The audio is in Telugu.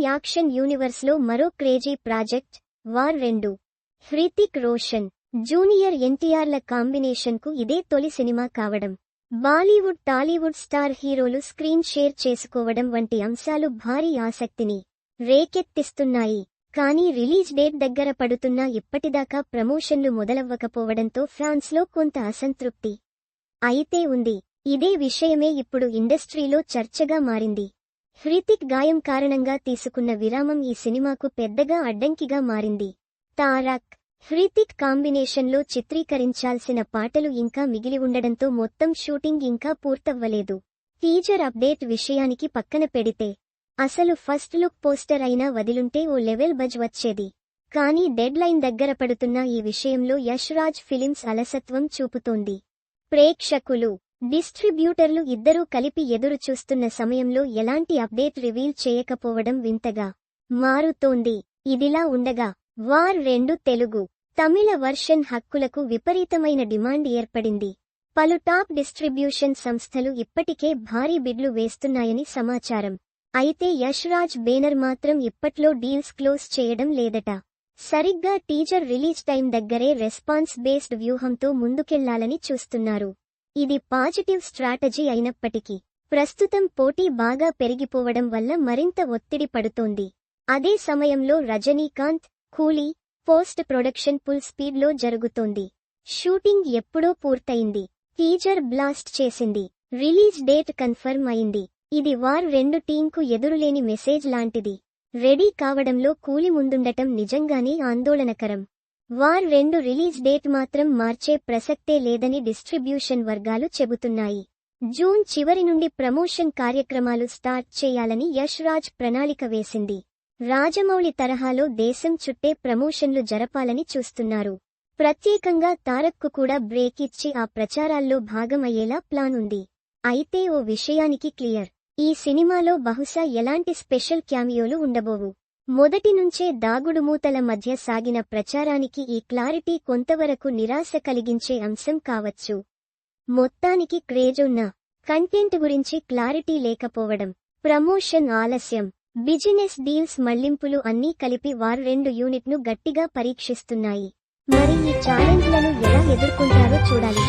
ఇండియన్ యాక్షన్ యూనివర్స్లో మరో క్రేజీ ప్రాజెక్ట్ వార్ రెండు. హృతిక్ రోషన్ జూనియర్ ఎన్టీఆర్ల కాంబినేషన్కు ఇదే తొలి సినిమా కావడం. Bollywood Tollywood star heroes screen share చేసుకోవడం వంటి అంశాలు భారీ ఆసక్తిని రేకెత్తిస్తున్నాయి. కానీ రిలీజ్ డేట్ దగ్గర పడుతున్నా ఇప్పటిదాకా ప్రమోషన్లు మొదలవ్వకపోవడంతో ఫ్రాన్స్లో కొంత అసంతృప్తి అయితే ఉంది. ఇదే విషయమే ఇప్పుడు ఇండస్ట్రీలో చర్చగా మారింది. హృతిక్ గాయం కారణంగా తీసుకున్న విరామం ఈ సినిమాకు పెద్దగా అడ్డంకిగా మారింది. తారక్ హృతిక్ కాంబినేషన్లో చిత్రీకరించాల్సిన పాటలు ఇంకా మిగిలి ఉండడంతో మొత్తం షూటింగ్ ఇంకా పూర్తవ్వలేదు. టీజర్ అప్డేట్ విషయానికి పక్కన పెడితే అసలు ఫస్ట్ లుక్ పోస్టర్ అయినా వదిలుంటే ఓ లెవెల్ బజ్ వచ్చేది. కానీ డెడ్ లైన్ దగ్గర పడుతున్న ఈ విషయంలో యష్ రాజ్ ఫిలిమ్స్ అలసత్వం చూపుతోంది. ప్రేక్షకులు డిస్ట్రిబ్యూటర్లు ఇద్దరూ కలిపి ఎదురు చూస్తున్న సమయంలో ఎలాంటి అప్డేట్ రివీల్ చేయకపోవడం వింతగా మారుతోంది. ఇదిలా ఉండగా వార్ రెండు తెలుగు తమిళ వర్షన్ హక్కులకు విపరీతమైన డిమాండ్ ఏర్పడింది. పలు టాప్ డిస్ట్రిబ్యూషన్ సంస్థలు ఇప్పటికే భారీ బిడ్లు వేస్తున్నాయని సమాచారం. అయితే యష్రాజ్ బేనర్ మాత్రం ఇప్పట్లో డీల్స్ క్లోజ్ చేయడం లేదట. సరిగ్గా టీజర్ రిలీజ్ టైం దగ్గరే రెస్పాన్స్ బేస్డ్ వ్యూహంతో ముందుకెళ్ళాలని చూస్తున్నారు. ఇది పాజిటివ్ స్ట్రాటజీ అయినప్పటికీ ప్రస్తుతం పోటీ బాగా పెరిగిపోవడం వల్ల మరింత ఒత్తిడి పడుతోంది. అదే సమయంలో రజనీకాంత్ కూలీ పోస్ట్ ప్రొడక్షన్ ఫుల్ స్పీడ్లో జరుగుతోంది. షూటింగ్ ఎప్పుడో పూర్తయింది. టీజర్ బ్లాస్ట్ చేసింది. రిలీజ్ డేట్ కన్ఫర్మ్ అయింది. ఇది వార్ రెండు టీంకు ఎదురులేని మెసేజ్ లాంటిది. రెడీ కావడంలో కూలి ముందుండటం నిజంగానే ఆందోళనకరం. వార్ రెండు రిలీజ్ డేట్ మాత్రం మార్చే ప్రసక్తే లేదని డిస్ట్రిబ్యూషన్ వర్గాలు చెబుతున్నాయి. జూన్ చివరి నుండి ప్రమోషన్ కార్యక్రమాలు స్టార్ట్ చేయాలని యష్ రాజ్ ప్రణాళిక వేసింది. రాజమౌళి తరహాలో దేశం చుట్టే ప్రమోషన్లు జరపాలని చూస్తున్నారు. ప్రత్యేకంగా తారక్కు కూడా బ్రేక్ ఇచ్చి ఆ ప్రచారాల్లో భాగమయ్యేలా ప్లాన్ ఉంది. అయితే ఓ విషయానికి క్లియర్. ఈ సినిమాలో బహుశా ఎలాంటి స్పెషల్ క్యామియోలు ఉండబోవు. మొదటి నుంచే దాగుడుమూతల మధ్య సాగిన ప్రచారానికి ఈ క్లారిటీ కొంతవరకు నిరాశ కలిగించే అంశం కావచ్చు. మొత్తానికి క్రేజున్న కంటెంట్ గురించి క్లారిటీ లేకపోవడం ప్రమోషన్ ఆలస్యం బిజినెస్ డీల్స్ మళ్ళింపులు అన్నీ కలిపి వారు రెండు యూనిట్ను గట్టిగా పరీక్షిస్తున్నాయి. మరి ఈ ఛాలెంజ్లను ఎలా ఎదుర్కొంటారో చూడాలి.